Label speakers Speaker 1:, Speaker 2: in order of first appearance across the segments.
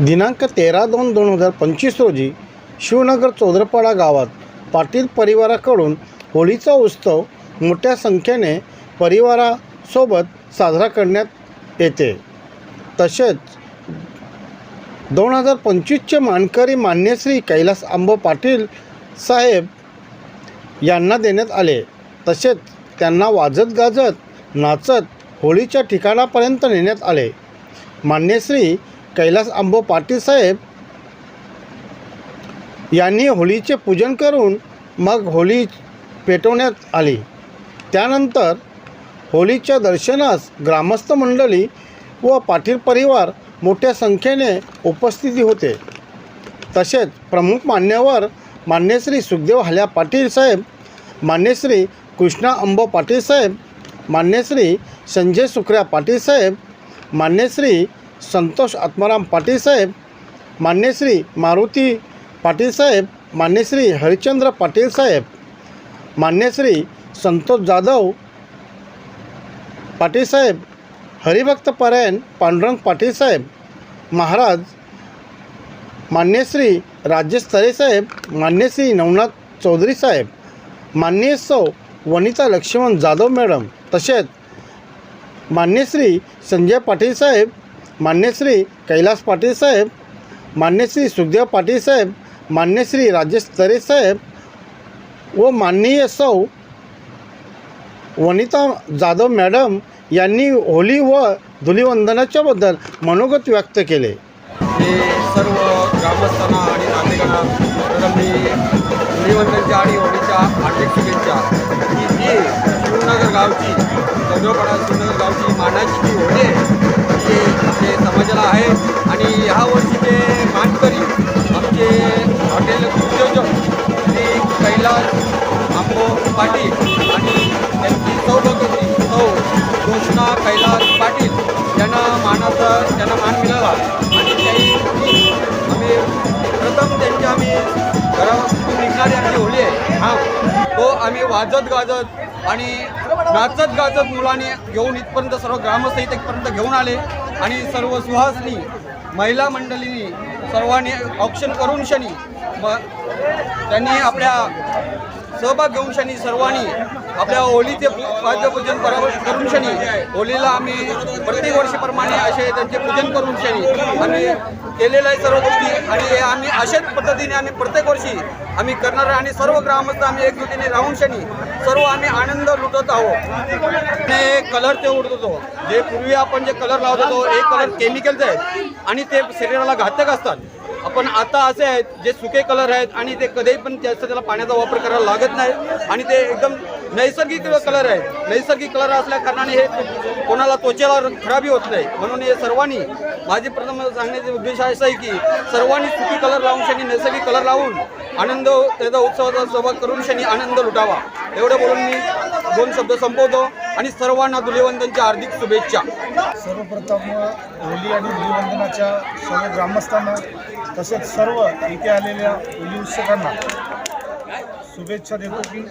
Speaker 1: दिनांक तेरा दोन दोन हजार पंचवीस रोजी शिवनगर चौदरपाडा गावात पाटील परिवाराकडून होळीचा उत्सव मोठ्या संख्येने परिवारासोबत साजरा करण्यात येते. तसेच दोन हजार पंचवीसचे मानकरी मान्यश्री कैलास आंबो पाटील साहेब यांना देण्यात आले. तसेच त्यांना वाजत गाजत नाचत होळीच्या ठिकाणापर्यंत नेण्यात आले. मान्यश्री कैलास आंबो पाटील साहेब यांनी होळीचे पूजन करून मग होळी पेटवण्यात आली. त्यानंतर होळीच्या दर्शनास ग्रामस्थ मंडळी व पाटील परिवार मोठ्या संख्येने उपस्थिती होते. तसेच प्रमुख मान्यवर मान्यश्री सुखदेव हाल्या पाटील साहेब मान्यश्री कृष्णा अंबो पाटील साहेब मान्यश्री संजय सुखऱ्या पाटील साहेब मान्यश्री संतोष आत्माराम पाटील साहेब मान्यश्री मारुती पाटील साहेब मान्यश्री हरिश्चंद्र पाटील साहेब मान्यश्री संतोष जाधव पाटील साहेब हरिभक्त परायण पांडुरंग पाटील साहेब महाराज मान्यश्री राजेश साहेब मान्यश्री नवनाथ चौधरी साहेब मान्य सौ वनिता लक्ष्मण जाधव मॅडम तसेच मान्यश्री संजय पाटील साहेब मान्यश्री कैलास पाटील साहेब मान्यश्री सुखदेव पाटील साहेब मान्यश्री राजेश तरे साहेब व माननीय सौ वनिता जाधव मॅडम यांनी होली व धुलिवंदनाच्याबद्दल मनोगत व्यक्त केले.
Speaker 2: हे सर्व ग्रामस्थांना आणि नागरिकांना मी होळीवंदनच्या आणि होळीच्या हार्दिक शुभेच्छा. की जी शिवनगर गावची चौदरपाडा शिवनगर गावची मानाची जी होळी आहे समाजाला आहे. आणि ह्या वर्षीचे मानकरी आमचे हॉटेल उद्योजक श्री कैलास आंबो पाटील आणि त्यांची सौभगती सौ घोषणा कैलास पाटील यांना मानाचा त्यांना मान मिळाला. आणि त्याही आम्ही प्रथम त्यांचे आम्ही घरातून निघणारी आमची होळी आहे. हा. तो आम्ही वाजत गाजत आणि नाचत गाजत मुलाने घेऊन इथपर्यंत सर्व ग्रामस्थ इथपर्यंत घेऊन आले आणि सर्व सुहासनी महिला मंडळींनी सर्वांनी ऑप्शन करून शनी म त्यांनी आपल्या सहभाग घेऊन शनी सर्वांनी आपल्या होळीचे वाद्यपूजन करून शनी. होलीला आम्ही प्रत्येक वर्षीप्रमाणे असे त्यांचे पूजन करून शनी. आम्ही केलेलं आहे सर्व गोष्टी आणि हे आम्ही अशाच पद्धतीने आम्ही प्रत्येक वर्षी आम्ही करणार आणि सर्व ग्रामस्थ आम्ही एकजुटीने राहून शनी. सर्व आम्ही आनंद लुटत आहोत. ते कलर ते उडत होतो जे पूर्वी आपण जे कलर लावत होतो एक कलर केमिकलचे आहेत. आणि ते शरीराला घातक असतात. आपण आता असे आहेत जे सुके कलर आहेत आणि ते कधीही पण जास्त त्याला पाण्याचा वापर करायला लागत नाही आणि ते एकदम नैसर्गिक कलर आहेत. नैसर्गिक कलर असल्या कारणाने हे कोणाला त्वचेला खराबी होत नाही. म्हणून हे सर्वांनी माझे प्रथम सांगण्याचा उद्देश असा आहे की सर्वांनी सुकी कलर लावून शनी नैसर्गिक कलर लावून आनंद त्याचा उत्सवाचा सहभाग करून शनी आनंद लुटावा. एवढं बोलून मी दोन शब्द संपवतो. आणि सर्वांना धुलिवंदनच्या हार्दिक शुभेच्छा.
Speaker 3: सर्वप्रथम होली आणि धुलीवंदनाच्या सर्व ग्रामस्थांना तसेच सर्व इथे आलेल्या होली उत्सुकांना शुभेच्छा देतो की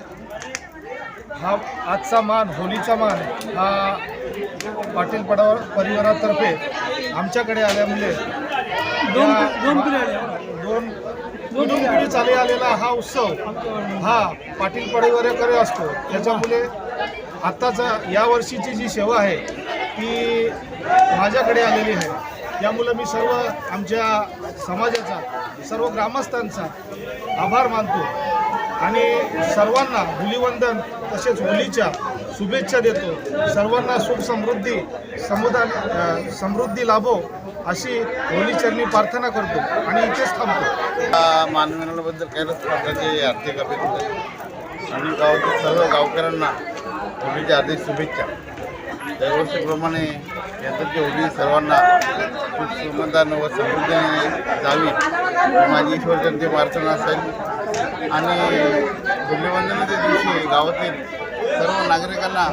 Speaker 3: हा आजचा मान होलीचा मान हा पाटील पडाव परिवारातर्फे आमच्याकडे आल्यामुळे दोन दोन दोन दोन पिढी चाली आलेला हा उत्सव हा पाटील परिवाराकडे असतो. त्याच्यामुळे आत्ताचा या वर्षीची जी सेवा आहे ती माझ्याकडे आलेली आहे. यामुळं मी सर्व आमच्या समाजाचा सर्व ग्रामस्थांचा आभार मानतो आणि सर्वांना धुलिवंदन तसेच होलीच्या शुभेच्छा देतो. सर्वांना सुख समृद्धी समुदाय समृद्धी लाभो अशी होलीचरणी प्रार्थना करतो आणि इथेच थांबतो.
Speaker 4: मानवनाबद्दल कैलास पाटलाचे आर्थिक अभिनंदन आणि गावातील सर्व गावकऱ्यांना होळीच्या हार्दिक शुभेच्छा. दरवर्षीप्रमाणे यंदाची होळी सर्वांना खूप समाधान व समृद्धीने जावी ही माझी जनते प्रार्थना असेल. आणि धुलीवंदनाच्या दिवशी गावातील सर्व नागरिकांना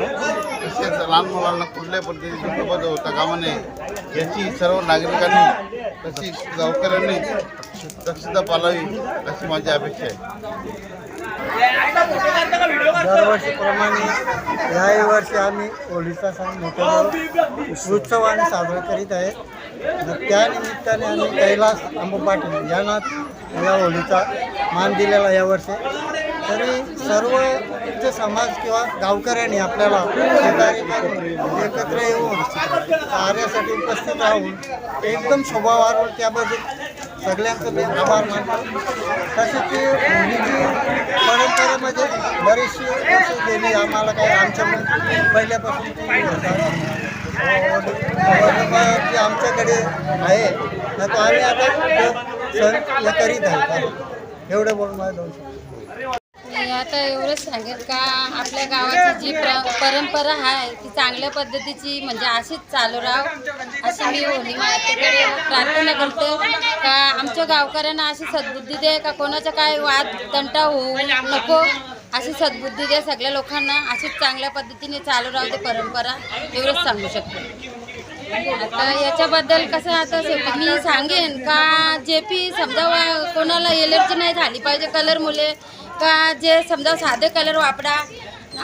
Speaker 4: तसेच लहान मुलांना कुठल्याही पद्धतीची सोबत होता कामा नये याची सर्व नागरिकांनी तशी गावकऱ्यांनी दक्षता पाळावी अशी माझी अपेक्षा आहे.
Speaker 5: दरवर्षीप्रमाणे याही वर्षी आम्ही होळीचा सण मोठ्या उत्सवाने साजरा करीत आहे. त्यानिमित्ताने आम्ही कैलास आंबा पाटील यांना या होळीचा मान दिलेला यावर्षी तरी सर्व जे समाज किंवा गावकऱ्यांनी आपल्याला एकत्र येऊन कार्यासाठी उपस्थित राहून एकदम शोभा वाढवून त्याबद्दल सगळ्यांचं मी आभार मानतो तसे ती होळीची परंपरेमध्ये म्हणजे बरीचशी अशी गेली. आम्हाला काही आमच्या पहिल्यापासून ती आमच्याकडे आहे. ना तो आम्ही आता सण करीत आहे. एवढं बोलून माझं दोन
Speaker 6: मी आता एवढंच सांगेल का आपल्या गावाची जी प्र परंपरा आहे ती चांगल्या पद्धतीची म्हणजे अशीच चालू राहाव अशी मी होली मातेकडे प्रार्थना करते का आमच्या गावकऱ्यांना अशी सद्बुद्धी दे का कोणाचा काय वाद तंटा होऊ नको अशी सद्बुद्धी द्या सगळ्या लोकांना. अशीच चांगल्या पद्धतीने चालू राहू दे परंपरा. एवढंच सांगू शकते. आता याच्याबद्दल कसं आता मी सांगेन का जे पी समजा कोणाला एलर्जी नाही झाली पाहिजे कलर मुले का जे समजा साधे कलर वापरा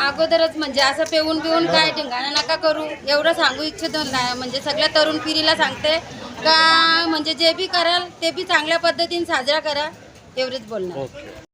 Speaker 6: अगोदरच म्हणजे असं पेऊन पिऊन काय ढिंगाणा नका करू. एवढं सांगू इच्छितो म्हणजे सगळ्या तरुण पिढीला सांगते का म्हणजे जे बी कराल ते बी चांगल्या पद्धतीने साजरा करा. एवढेच बोलणार.